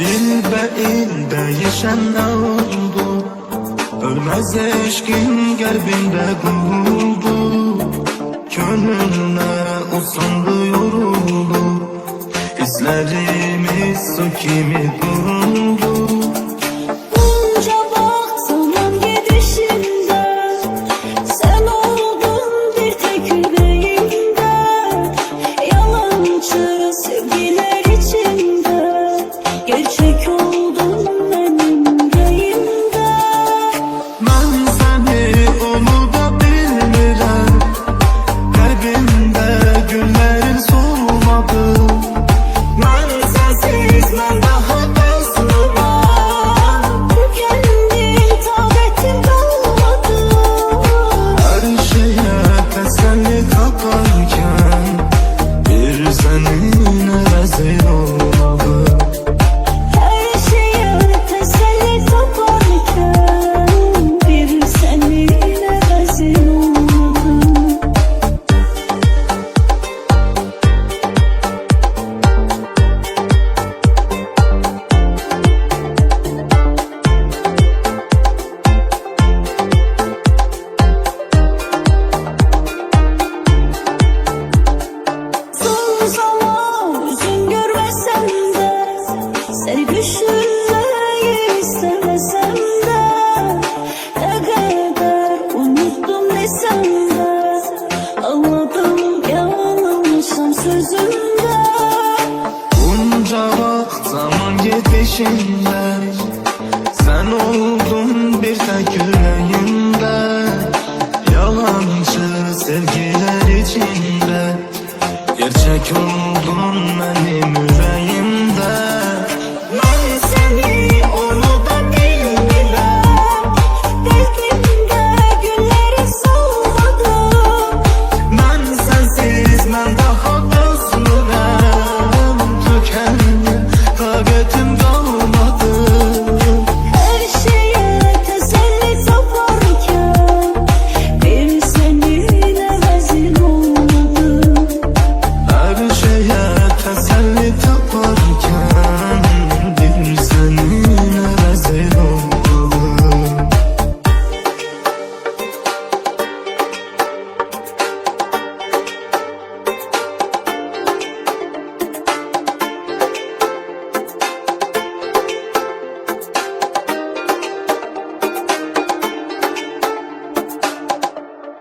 İlbe il değişen ne oldu? Ölmez eşkin kalbinde kuruldu. Gönlüne usandı yoruldu. Hislerimiz su kimi duruldu de Anladım yanılmışım sözümde. Bunca vakit zaman geçişinde Sen oldun bir tek yüreğimde. Sevgiler içinde. Gerçek oldun benim yüreğimde